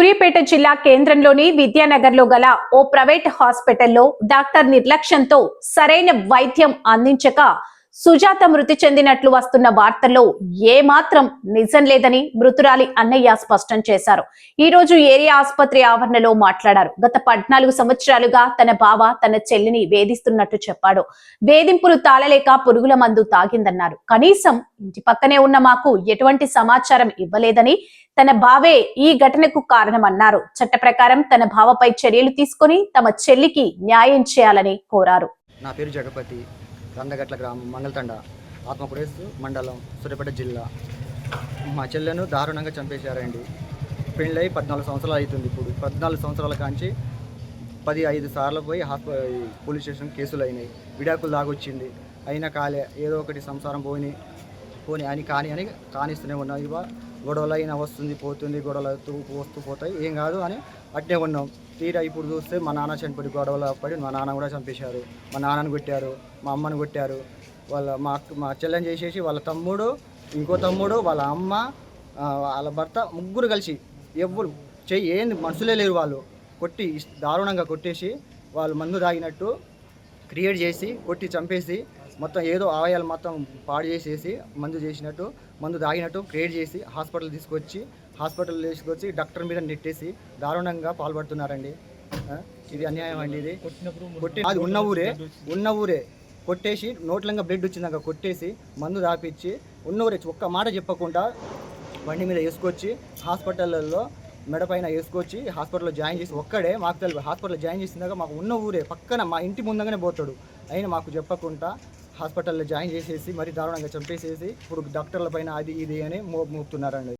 సూర్యాపేట జిల్లా కేంద్రంలోని విద్యానగర్లో గల ఓ ప్రైవేట్ హాస్పిటల్లో డాక్టర్ నిర్లక్ష్యంతో సరైన వైద్యం అందించక సుజాత మృతి చెందినట్లు వస్తున్న వార్తల్లో ఏమాత్రం నిజం లేదని మృతురాలి అన్నయ్య స్పష్టం చేశారు. ఈ రోజు ఏరియా ఆసుపత్రి ఆవరణలో మాట్లాడారు. గత పద్నాలుగు సంవత్సరాలుగా తన బావ తన చెల్లిని వేధిస్తున్నట్టు చెప్పాడు. వేధింపులు తాళలేక పురుగుల మందు తాగిందన్నారు. కనీసం ఇంటి పక్కనే ఉన్న మాకు ఎటువంటి సమాచారం ఇవ్వలేదని తన బావే ఈ ఘటనకు కారణమన్నారు. చట్ట ప్రకారం తన బావపై చర్యలు తీసుకుని తమ చెల్లికి న్యాయం చేయాలని కోరారు. నా పేరు జగపతి. కందగట్ల గ్రామం మంగళతండ ఆత్మపురేస్ మండలం సూర్యాపేట జిల్లా. మా చెల్లెను దారుణంగా చంపేశారండి. పెళ్ళై పద్నాలుగు సంవత్సరాలు అవుతుంది ఇప్పుడు. పద్నాలుగు సంవత్సరాల కాంచి పది ఐదు సార్లు పోయి హాస్ప పోలీస్ స్టేషన్ కేసులు అయినాయి విడాకులు దాగొచ్చింది. అయినా కాలే ఏదో ఒకటి సంసారం పోని పోని అని కాని అని కానిస్తూనే ఉన్నాం. ఇవా గొడవలు అయినా వస్తుంది పోతుంది గొడవలు అవుతూ వస్తూ పోతాయి. ఏం కాదు అని అట్టే ఉన్నాం. తీరా ఇప్పుడు చూస్తే మా నాన్న చనిపోయి గొడవలు పడి మా నాన్న కూడా చంపేశారు. మా నాన్నని కొట్టారు మా అమ్మని కొట్టారు. వాళ్ళ మా అక్క మా చెల్లెని చేసేసి వాళ్ళ తమ్ముడు ఇంకో తమ్ముడు వాళ్ళ అమ్మ వాళ్ళ భర్త ముగ్గురు కలిసి ఎవ్వరు చెయ్యి ఏంది మనుషులే లేరు వాళ్ళు. కొట్టి దారుణంగా కొట్టేసి వాళ్ళు మందు తాగినట్టు క్రియేట్ చేసి కొట్టి చంపేసి మొత్తం ఏదో ఆవయాలు మొత్తం పాడు చేసేసి మందు చేసినట్టు మందు తాగినట్టు క్రియేట్ చేసి హాస్పిటల్ తీసుకొచ్చి హాస్పిటల్ తీసుకొచ్చి డాక్టర్ మీద నెట్టేసి దారుణంగా పాల్పడుతున్నారండి. ఇది అన్యాయం అండి ఇది. కొట్టి అది ఉన్న ఊరే ఉన్న ఊరే. కొట్టేసి నోట్లంగా బ్లడ్ వచ్చిందాక కొట్టేసి మందు తాపిచ్చి ఉన్న ఊరే. ఒక్క మాట చెప్పకుండా బండి మీద వేసుకొచ్చి హాస్పిటల్లో మెడ పైన వేసుకొచ్చి హాస్పిటల్లో జాయిన్ చేసి ఒక్కడే మాకు తెలియదు. హాస్పిటల్లో జాయిన్ చేసిందాక మాకు ఉన్న ఊరే పక్కన మా ఇంటి ముందుగానే పోతాడు. అయినా మాకు చెప్పకుండా హాస్పిటల్లో జాయిన్ చేసేసి మరి దారుణంగా చంపేసేసి ఇప్పుడు డాక్టర్ల పైన అది ఇది అని మో మోపుతున్నారండి.